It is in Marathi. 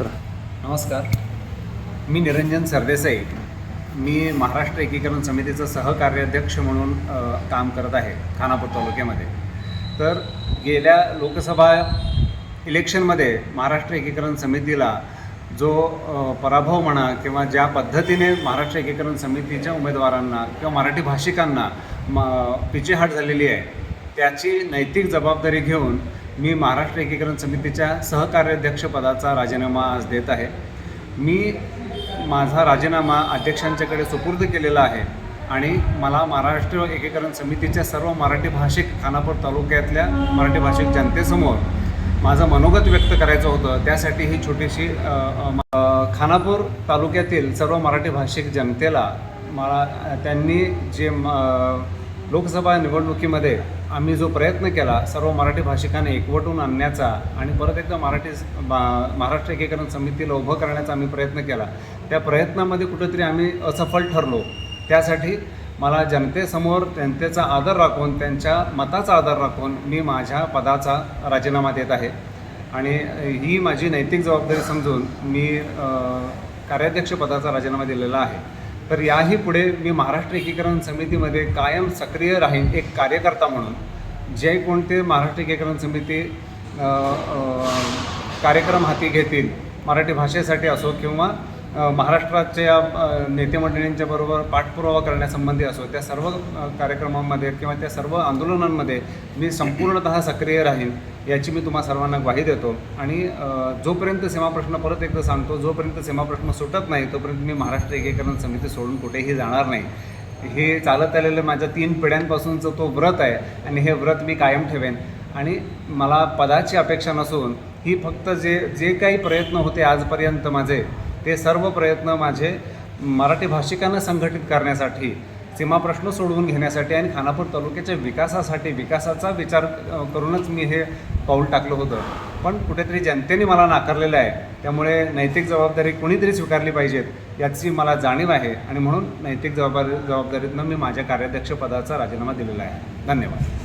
नमस्कार. मी निरंजन सरदेसाई. मी महाराष्ट्र एकीकरण समितीचं सहकार्याध्यक्ष म्हणून काम करत आहे खानापूर तालुक्यामध्ये. तर गेल्या लोकसभा इलेक्शनमध्ये महाराष्ट्र एकीकरण समितीला जो पराभव म्हणा किंवा ज्या पद्धतीने महाराष्ट्र एकीकरण समितीच्या उमेदवारांना किंवा मराठी भाषिकांना म पिचेहाट झालेली आहे त्याची नैतिक जबाबदारी घेऊन मी महाराष्ट्र एकीकरण समितीच्या सहकार्याध्यक्षपदाचा राजीनामा आज देत आहे. मी माझा राजीनामा अध्यक्षांच्याकडे सुपूर्द केलेला आहे आणि मला महाराष्ट्र एकीकरण समितीच्या सर्व मराठी भाषिक खानापूर तालुक्यातल्या मराठी भाषिक जनतेसमोर माझं मनोगत व्यक्त करायचं होतं. त्यासाठी ही छोटीशी खानापूर तालुक्यातील सर्व मराठी भाषिक जनतेला मला त्यांनी जे म- लोकसभा निवडणुकीमध्ये आम्ही जो प्रयत्न केला सर्व मराठी भाषिकांना एकवटून आणण्याचा आणि परत एकदा मराठी बा महाराष्ट्र एकीकरण समितीला उभं करण्याचा आम्ही प्रयत्न केला. त्या प्रयत्नामध्ये कुठेतरी आम्ही असफल ठरलो. त्यासाठी मला जनतेसमोर जनतेचा आदर राखून त्यांच्या मताचा आदर राखून मी माझ्या पदाचा राजीनामा देत आहे. आणि ही माझी नैतिक जबाबदारी समजून मी कार्याध्यक्षपदाचा राजीनामा दिलेला आहे. तर याही पुढे मी महाराष्ट्र एकीकरण समितीमध्ये कायम सक्रिय राहीन एक कार्यकर्ता म्हणून. जे कोणते महाराष्ट्र एकीकरण समिती कार्यक्रम हाती घेतील मराठी भाषेसाठी असो किंवा महाराष्ट्राच्या अ, नेते मंडळींच्या बरोबर पाठपुरावा करण्यासंबंधी असो त्या सर्व कार्यक्रमांमध्ये किंवा त्या सर्व आंदोलनांमध्ये मी संपूर्णतः सक्रिय राहीन याची मी तुम्हा सर्वांना ग्वाही देतो. आणि जोपर्यंत सीमाप्रश्न परत एकदा सांगतो जोपर्यंत सीमाप्रश्न सुटत नाही तोपर्यंत मी महाराष्ट्र एकीकरण समिती सोडून कुठेही जाणार नाही. हे चालत आलेलं माझ्या तीन पिढ्यांपासूनचं तो व्रत आहे आणि हे व्रत मी कायम ठेवेन. आणि मला पदाची अपेक्षा नसून ही फक्त जे जे काही प्रयत्न होते आजपर्यंत माझे ते सर्व प्रयत्न माझे मराठी भाषिकांना संघटित करण्यासाठी सीमाप्रश्न सोडवून घेण्यासाठी आणि खानापूर तालुक्याच्या विकासासाठी विकासाचा विचार करूनच मी हे पाऊल टाकलं होतं. पण कुठेतरी जनतेने मला नाकारलेलं आहे. त्यामुळे नैतिक जबाबदारी कोणीतरी स्वीकारली पाहिजेत याची मला जाणीव आहे आणि म्हणून नैतिक जबाबदारी जबाबदारीतनं मी माझ्या कार्याध्यक्षपदाचा राजीनामा दिलेला आहे. धन्यवाद.